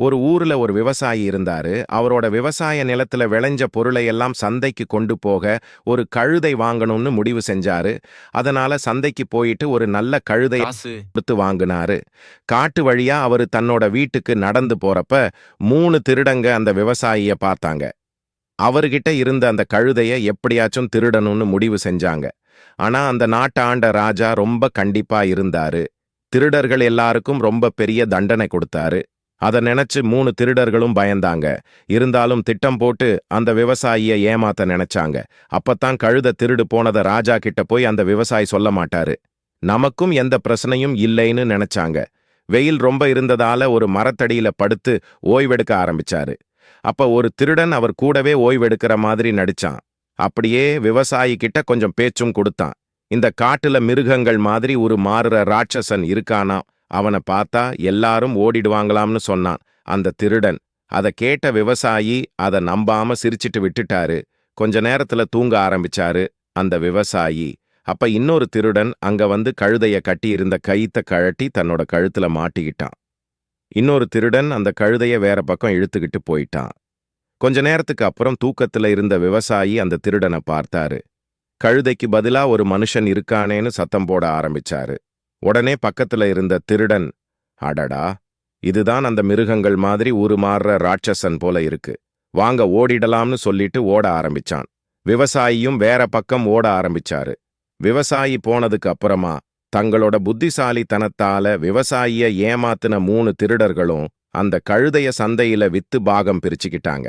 ஒரு ஊர்ல ஒரு விவசாயி இருந்தாரு. அவரோட விவசாய நிலத்துல விளைஞ்ச பொருளை எல்லாம் சந்தைக்கு கொண்டு போக ஒரு கழுதை வாங்கணும்னு முடிவு செஞ்சாரு. அதனால சந்தைக்கு போயிட்டு ஒரு நல்ல கழுதை கொடுத்து வாங்கினாரு. காட்டு வழியா அவரு தன்னோட வீட்டுக்கு நடந்து போறப்ப மூணு திருடங்க அந்த விவசாயிய பார்த்தாங்க. அவர்கிட்ட இருந்த அந்த கழுதைய எப்படியாச்சும் திருடணும்னு முடிவு செஞ்சாங்க. ஆனா அந்த நாட்டை ஆண்ட ராஜா ரொம்ப கண்டிப்பா இருந்தாரு. திருடர்கள் எல்லாருக்கும் ரொம்ப பெரிய தண்டனை கொடுத்தாரு. அத நினைச்சு மூணு திருடர்களும் பயந்தாங்க. இருந்தாலும் திட்டம் போட்டு அந்த விவசாயிய ஏமாத்த நினைச்சாங்க. அப்பத்தான் கழுத திருடு போனத ராஜா கிட்ட போய் அந்த விவசாயி சொல்ல மாட்டாரு. நமக்கும் எந்த பிரச்சனையும் இல்லைன்னு நினைச்சாங்க. வெயில் ரொம்ப இருந்ததால ஒரு மரத்தடியில படுத்து ஓய்வெடுக்க ஆரம்பிச்சாரு. அப்ப ஒரு திருடன் அவர் கூடவே ஓய்வெடுக்கிற மாதிரி நடிச்சான். அப்படியே விவசாயி கிட்ட கொஞ்சம் பேச்சும் கொடுத்தான். இந்த காட்டுல மிருகங்கள் மாதிரி ஒரு மாறுற ராட்சசன் இருக்கானா? அவனை பார்த்தா எல்லாரும் ஓடிடுவாங்களாம்னு சொன்னான். அந்த திருடன். அத கேட்ட விவசாயி அத நம்பாம சிரிச்சிட்டு விட்டுட்டாரு. கொஞ்ச நேரத்துல தூங்க ஆரம்பிச்சாரு அந்த விவசாயி. அப்ப இன்னொரு திருடன் அங்க வந்து கழுதைய கட்டி இருந்த கயித்த கழட்டி தன்னோட கழுத்துல மாட்டிக்கிட்டான். இன்னொரு திருடன் அந்த கழுதைய வேற பக்கம் இழுத்துக்கிட்டு போயிட்டான். கொஞ்ச நேரத்துக்கு அப்புறம் தூக்கத்துல இருந்த விவசாயி அந்த திருடனை பார்த்தாரு. கழுதைக்கு பதிலா ஒரு மனுஷன் இருக்கானேன்னு சத்தம் போட ஆரம்பிச்சாரு. உடனே பக்கத்துல இருந்த திருடன் அடடா இதுதான் அந்த மிருகங்கள் மாதிரி உருமாறுற ராட்சசன் போல இருக்கு. வாங்க ஓடிடலாம்னு சொல்லிட்டு ஓட ஆரம்பிச்சான். விவசாயியும் வேற பக்கம் ஓட ஆரம்பிச்சாரு. விவசாயி போனதுக்கு அப்புறமா தங்களோட புத்திசாலித்தனத்தால விவசாயிய ஏமாத்தின மூணு திருடர்களும் அந்த கழுதைய சந்தையில வித்து பாகம் பிரிச்சுக்கிட்டாங்க.